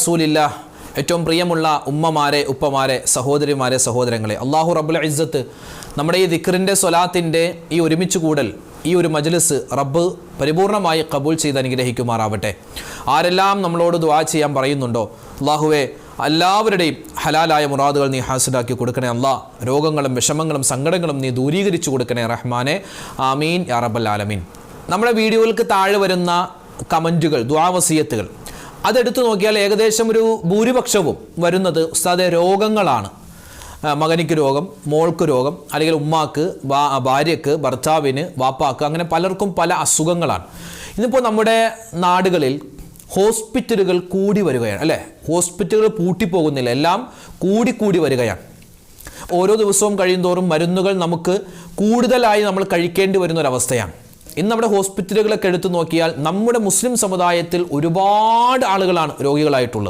റസൂലില്ല ഏറ്റവും പ്രിയമുള്ള ഉമ്മമാരെ ഉപ്പമാരെ സഹോദരിമാരെ സഹോദരങ്ങളെ അള്ളാഹു റബ്ബുൽ ഇസ്സത്ത് നമ്മുടെ ഈ ദിക്റിന്റെ സ്വലാത്തിന്റെ ഈ ഒരുമിച്ച് കൂടൽ ഈ ഒരു മജ്ലിസ് റബ്ബ് പരിപൂർണമായി കബൂൾ ചെയ്ത് അനുഗ്രഹിക്കുമാറാവട്ടെ. ആരെല്ലാം നമ്മളോട് ദുആ ചെയ്യാൻ പറയുന്നുണ്ടോ? അള്ളാഹുവെ എല്ലാവരുടെയും ഹലാലായ മുറാദുകൾ നീ ഹാസിലാക്കി കൊടുക്കണേ അല്ലാ രോഗങ്ങളും വിഷമങ്ങളും സങ്കടങ്ങളും നീ ദൂരീകരിച്ചു കൊടുക്കണേ റഹ്മാനെ. ആമീൻ യാ റബ്ബൽ ആലമീൻ. നമ്മുടെ വീഡിയോകൾക്ക് താഴെ വരുന്ന കമന്റുകൾ ദ്വാവസീയത്തുകൾ അതെടുത്തു നോക്കിയാൽ ഏകദേശം ഒരു ഭൂരിപക്ഷവും വരുന്നത് ഉസ്താദെ രോഗങ്ങളാണ്. മകനിക്ക് രോഗം മോൾക്ക് രോഗം അല്ലെങ്കിൽ ഉമ്മാക്ക് ഭാര്യക്ക് ഭർത്താവിന് വാപ്പാക്ക് അങ്ങനെ പലർക്കും പല അസുഖങ്ങളാണ്. ഇന്നിപ്പോൾ നമ്മുടെ നാടുകളിൽ ഹോസ്പിറ്റലുകൾ കൂടി വരികയാണ് അല്ലേ? ഹോസ്പിറ്റലുകൾ പൂട്ടിപ്പോകുന്നില്ല എല്ലാം കൂടി കൂടി വരികയാണ്. ഓരോ ദിവസവും കഴിയുന്തോറും മരുന്നുകൾ നമുക്ക് കൂടുതലായി നമ്മൾ കഴിക്കേണ്ടി വരുന്ന ഒരവസ്ഥയാണ് ഇന്ന് നമ്മുടെ ഹോസ്പിറ്റലുകളൊക്കെ എടുത്തു നോക്കിയാൽ നമ്മുടെ മുസ്ലിം സമുദായത്തിൽ ഒരുപാട് ആളുകളാണ് രോഗികളായിട്ടുള്ളത്.